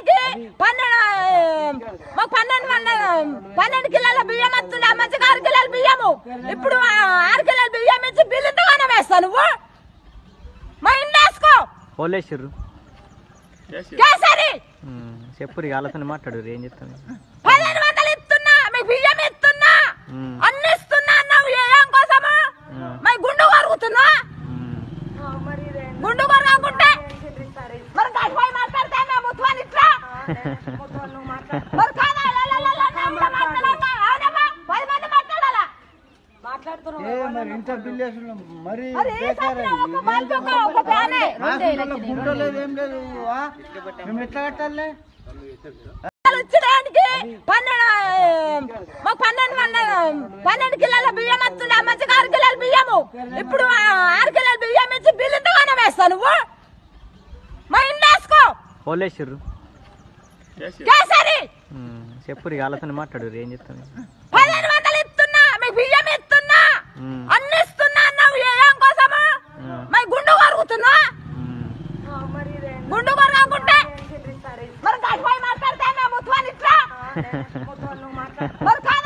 ఇచ్చడానికి పన్నెండు మాకు పన్నెండు వందల పన్నెండు కిలోల బియ్యం వస్తుంది. మంచిగా ఆరు కిలోల బియ్యము. ఇప్పుడు ఆరు కిలోల బియ్యం ఇచ్చి బిల్లు ఎంతగానో వేస్తావు నువ్వు? మా ఇంట్లో వేసుకో. పోలేసిర్రు కేసరి! చెప్పు ఆలోచన మాట్లాడు ఏం చెప్తాను పదిహేను వందలు ఇస్తున్నా మీకు బియ్యం ఇస్తున్నా. అన్ని ఇస్తున్నా అన్నావు ఏం కోసము. మరి గుండు కొరుకుతున్నా గుండు కొరకుంటే మరి ఏ లేదు? మేము ఎట్లా కట్టాలి? ఇచ్చడానికి పన్నెండు మాకు పన్నెండు పన్నెండు కిలోల బియ్యం వస్తుంది. మంచిగా ఆరు కిలోల బియ్యము. ఇప్పుడు ఆరు కిలోల బియ్యం ఇచ్చి బిల్లు వేస్తావు నువ్వు? మా ఇంట్లో వేసుకో చెప్పు ఆలోచన మాట్లాడు ఏం చెప్తాను? పదిహేను వందలు ఇస్తున్నా మీకు బియ్యం ఇస్తున్నా. అన్ని ఇస్తున్నా అన్నావు ఏం కోసము. మరి గుండు కొరుకుతున్నా గుండు కొరకుంటే మరి గడిపోయి మాట్లాడితే మేము ముత్తువని ఇట్లా? మరి కాదా